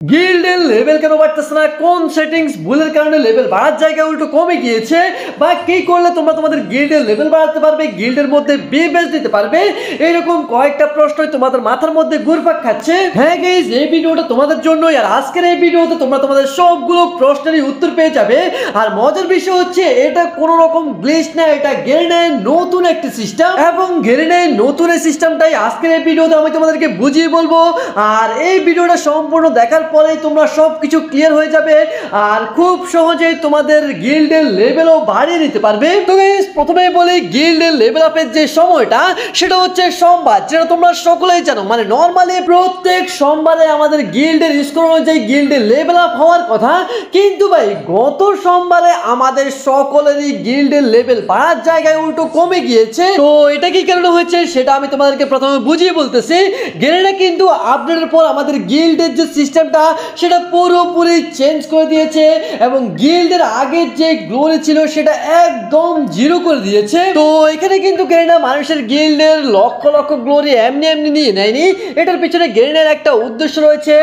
গিল্ডের লেভেল কেন বাড়তেছে না? কোন সেটিংস ভুলের কারণে লেভেল বাড়ার জায়গায় উল্টো কমে গিয়েছে? বা কি করলে তোমরা তোমাদের গিল্ডের লেভেল বাড়াতে পারবে গিল্ডের মধ্যে বি বেস দিতে পারবে? এরকম কয়েকটা প্রশ্নই তোমাদের মাথার মধ্যে ঘুরপাক খাচ্ছে। হ্যাঁ গেইজ এই ভিডিওটা তোমাদের জন্যই আর আজকের এই ভিডিওতে তোমরা তোমাদের সবগুলো প্রশ্নেরই উত্তর পেয়ে যাবে। আর মজার বিষয় হচ্ছে, এটা কোনো রকম গ্লিচ না, এটা গেরিনায় নতুন একটি সিস্টেম এবং গেরিনায় নতুন এই সিস্টেমটাই আজকের এই ভিডিওতে আমি তোমাদেরকে বুঝিয়ে বলব। আর এই ভিডিওটা সম্পূর্ণ দেখার পরেই তোমরা সব কিছু ক্লিয়ার হয়ে যাবে আর খুব সহজেই তোমাদের গিল্ডের লেভেলও বাড়িয়ে নিতে পারবে। তো প্রথমেই বলি গিল্ডের লেভেল আপের যে সময়টা, সেটা হচ্ছে সোমবার, যেটা তোমরা সকলেই জানো। মানে নর্মালি প্রত্যেক সোমবারে আমাদের গিল্ডের স্কোর অনুযায়ী গিল্ডের লেভেল আপ হওয়ার কথা, কিন্তু ভাই, গত সোমবারে আমাদের সকলেরই গিল্ডের লেভেল বাড়ার জায়গায় উল্টো কমে গিয়েছে। তো এটা কি কারণে হয়েছে, সেটা আমি তোমাদেরকে প্রথমে বুঝিয়ে বলতেছি। গেরেনা কিন্তু আপডেটের পর আমাদের গিল্ডের যে সিস্টেমটা সেটা পুরোপুরি চেঞ্জ করে দিয়েছে এবং গিল্ডের আগের যে গ্লোরি ছিল সেটা একদম জিরো করে দিয়েছে। তো এখানে কিন্তু গেরেনা মানুষের গিল্ডের লক্ষ লক্ষ গ্লোরি এমনি এমনি নিয়ে নেয়নি। এটার পিছনে গেরিনার একটা উদ্দেশ্য রয়েছে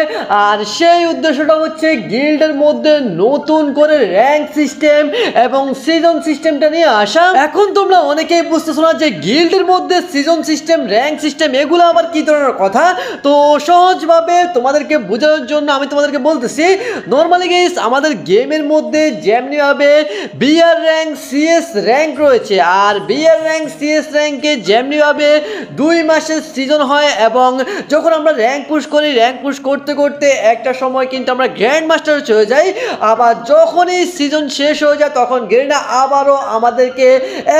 আর সেই উদ্দেশ্যটা হচ্ছে গিল্ডের মধ্যে নতুন করে র্যাঙ্ক সিস্টেম এবং সিজন সিস্টেমটা নিয়ে আসা। এখন তোমরা অনেকেই বুঝতেছো না যে গিল্ডের মধ্যে সিজন সিস্টেম র্যাঙ্ক সিস্টেম এগুলো আবার কি ধরনের কথা? তো সহজভাবে তোমাদেরকে বোঝানোর জন্য আমি তোমাদেরকে বলতেছি নর্মালি গেস আমাদের গেমের মধ্যে যেমনিভাবে বিআর র্যাঙ্ক সিএস র্যাঙ্ক রয়েছে। আর বিআর র্যাঙ্ক সিএস র্যাঙ্কে যেমনিভাবে দুই মাসের সিজন হয় এবং যখন আমরা র্যাঙ্ক পুশ করি র্যাঙ্ক পুশ করতে করতে একটা সময় কিন্তু আমরা গ্র্যান্ড মাস্টার চলে যাই। আবার যখনই সিজন শেষ হয়ে যায়, তখন গেরিনা আবারও আমাদেরকে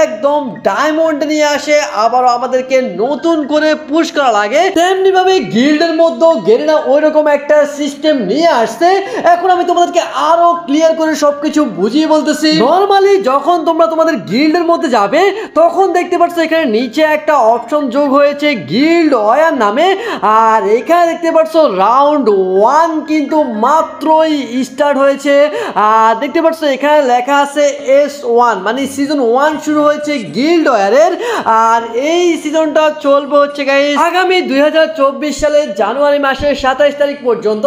একদম ডায়মন্ড নিয়ে আসে, আবারও আমাদেরকে নতুন করে পুশ করা লাগে। তেমনিভাবে গিল্ডের মধ্যেও গেরিনা ওই রকম একটা সিস্টেম নিয়ে আসছে। এখন আমি তোমাদেরকে আরও ক্লিয়ার করে সবকিছু বুঝিয়ে বলতেছি। নর্মালি যখন তোমরা তোমাদের গিল্ডের মধ্যে যাবে, তখন দেখতে পাচ্ছ এখানে নিচে একটা অপশন যোগ হয়েছে গিল্ড ওয়ার নামে। আর এখানে দেখতে পাচ্ছ রাউন্ড ওয়ান কিন্তু মাত্রই স্টার্ট হয়েছে। আর দেখতে পাচ্ছ এখানে লেখা আছে এস ওয়ান মানে সিজন ওয়ান শুরু হয়েছে গিল্ড ওয়ারের আর এই সিজনটা চলবে হচ্ছে আগামী দুই হাজার চব্বিশ সালের জানুয়ারি মাসের সাতাইশ তারিখ পর্যন্ত।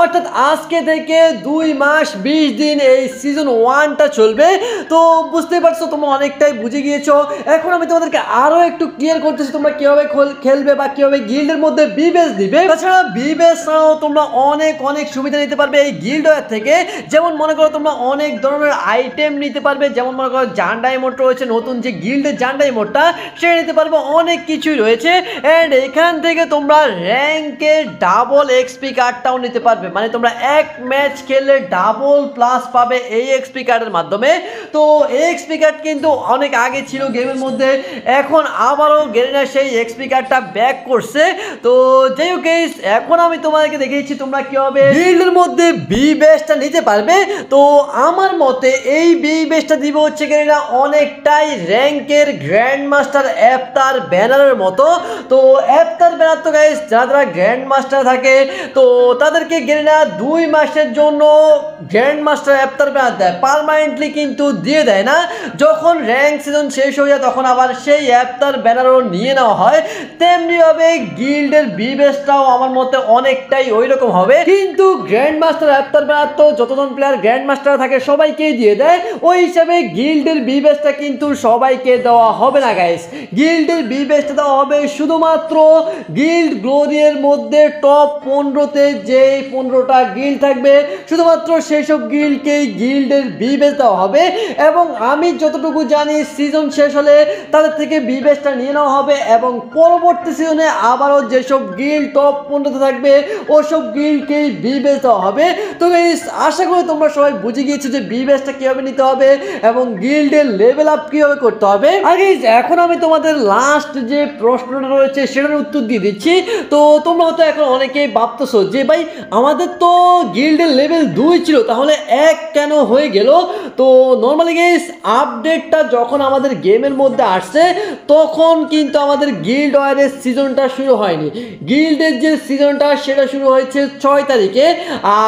অর্থাৎ আজকে থেকে দুই মাস বিশ দিন এই সিজন ওয়ানটা চলবে। তো বুঝতেই পারছ, তোমরা অনেকটাই বুঝে গিয়েছো। এখন আমি তোমাদেরকে আরও একটু ক্লিয়ার করতেছি, তোমরা কীভাবে খেলবে বা কীভাবে গিল্ডের মধ্যে বিবেস দিবে। তাছাড়া বিবেস ছাড়াও তোমরা অনেক অনেক সুবিধা নিতে পারবে এই গিল্ড থেকে। যেমন মনে করো, তোমরা অনেক ধরনের আইটেম নিতে পারবে। যেমন মনে করো জান্ডা ইমোট রয়েছে, নতুন যে গিল্ডের জান্ডা ইমোটটা সেটা নিতে পারবে, অনেক কিছুই রয়েছে। অ্যান্ড এখান থেকে তোমরা র্যাঙ্কে ডাবল এক্সপি কার্ডটাও নিতে পারবে। মানে তোমরা এক ম্যাচ খেললে ডাবল প্লাস পাবে এই এক্সপি কার্ডের মাধ্যমে। তো এই এক্সপি কার্ড কিন্তু অনেক আগে ছিল গেমের মধ্যে, এখন আবারও গেরিনা সেই এক্সপি কার্ডটা ব্যাক করছে। তো যাই হোক এখন আমি তোমাদেরকে দেখিয়েছি তোমরা কীভাবে গিল্ডের মধ্যে বি বেসটা নিতে পারবে। তো আমার মতে এই বি বেসটা দিব হচ্ছে গেরিনা অনেকটাই র্যাঙ্কের গ্র্যান্ড মাস্টার অ্যাপতার ব্যানারের মতো। তো অ্যাপতার ব্যানার তো গাইস যারা যারা গ্র্যান্ড মাস্টার থাকে, তো তাদেরকে গেরিনা দুই মাসের জন্য গ্র্যান্ড মাস্টার অ্যাপতার ব্যানার দেয়। পারমানেন্টলি কিন্তু দিয়ে দেয় না। যখন র্যাঙ্ক সিজন শেষ হয়ে যায়, তখন আবার সেই অ্যাপতার ব্যানারও নিয়ে নেওয়া হয়। তেমনিভাবে গিল্ডের বিবেসটাও আমার মতে অনেকটাই ওই রকম হবে। কিন্তু গ্র্যান্ড মাস্টার অ্যাপতার ব্যানার তো যতজন প্লেয়ার গ্র্যান্ড মাস্টার থাকে, সবাইকেই দিয়ে দেয়। ওই হিসাবে গিল্ডের বিবেসটা কিন্তু সবাইকে দেওয়া হবে না গাইস গিল্ডের বিবেসটা দেওয়া হবে শুধুমাত্র গিল্ড গ্লোরিয়ের মধ্যে টপ পনেরোতে যে পনেরোটা গিল্ড থাকবে। শুধুমাত্র সেই সব গিল্ডকেই গিল্ডের বিবেস দেওয়া হবে এবং আমি যতটুকু জানি সিজন শেষ হলে তাদের থেকে বিবেসটা নিয়ে নেওয়া হবে এবং পরবর্তী সিজনে আবারও যেসব গিল্ড টপ পনেরোতে থাকবে, ওসব গিল্ডকেই বিবেস দেওয়া হবে। তো আশা করি তোমরা সবাই বুঝে গিয়েছো যে বিবেসটা কীভাবে নিতে হবে এবং গিল্ডের লেভেল আপ কীভাবে করতে হবে। আর এখন আমি তোমাদের লাস্ট যে প্রশ্নটা রয়েছে সেটার উত্তর দিয়ে দিচ্ছি। তো তোমরা হয়তো এখন অনেকেই ভাবতেছো যে, ভাই, আমাদের তো গিল্ডের লেভেল দুই ছিল তাহলে এক কেন হয়ে গেল? তো নর্মালি গেস আপডেটটা যখন আমাদের গেমের মধ্যে আসছে, তখন কিন্তু আমাদের গিল্ড ওয়ারের সিজনটা শুরু হয়নি। গিল্ডের যে সিজনটা সেটা শুরু হয়েছে ছয় তারিখে,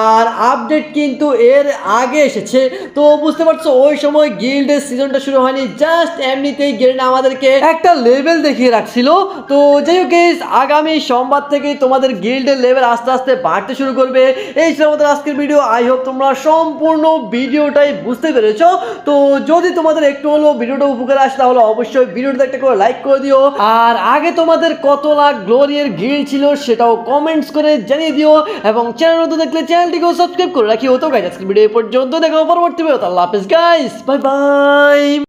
আর আপডেট কিন্তু এর আগে এসেছে। তো বুঝতে পারছ, ওই সময় গিল্ডের সিজনটা শুরু হয়নি জাস্ট এমনিতেই গেরিনা আমাদেরকে একটা লেভেল দেখিয়ে রাখছিল। তো যাই হোক আগামী সোমবার থেকে তোমাদের গিল্ডের লেভেল আস্তে আস্তে বাড়তে শুরু করবে। এই ছিল আমাদের আজকের ভিডিও আই হোপ তোমরা সম্পূর্ণ ভিডিওটাই বুঝতে পেরেছ তো যদি তোমাদের একটু হলেও ভিডিওটা উপকার আসে, তাহলে অবশ্যই ভিডিওটা একটা করে লাইক করে দিও। আর আগে তোমাদের কত লাখ গ্লোরিয়ার গিল ছিল সেটাও কমেন্টস করে জানিয়ে দিও। এবং চ্যানেল নতুন দেখলে চ্যানেলটিকেও সাবস্ক্রাইব করে রাখিও। তো গাইজ আজকের ভিডিও পর্যন্ত। দেখো পরবর্তী ভিডিও আল্লাহ হাফেজ গাইজ বাই বাই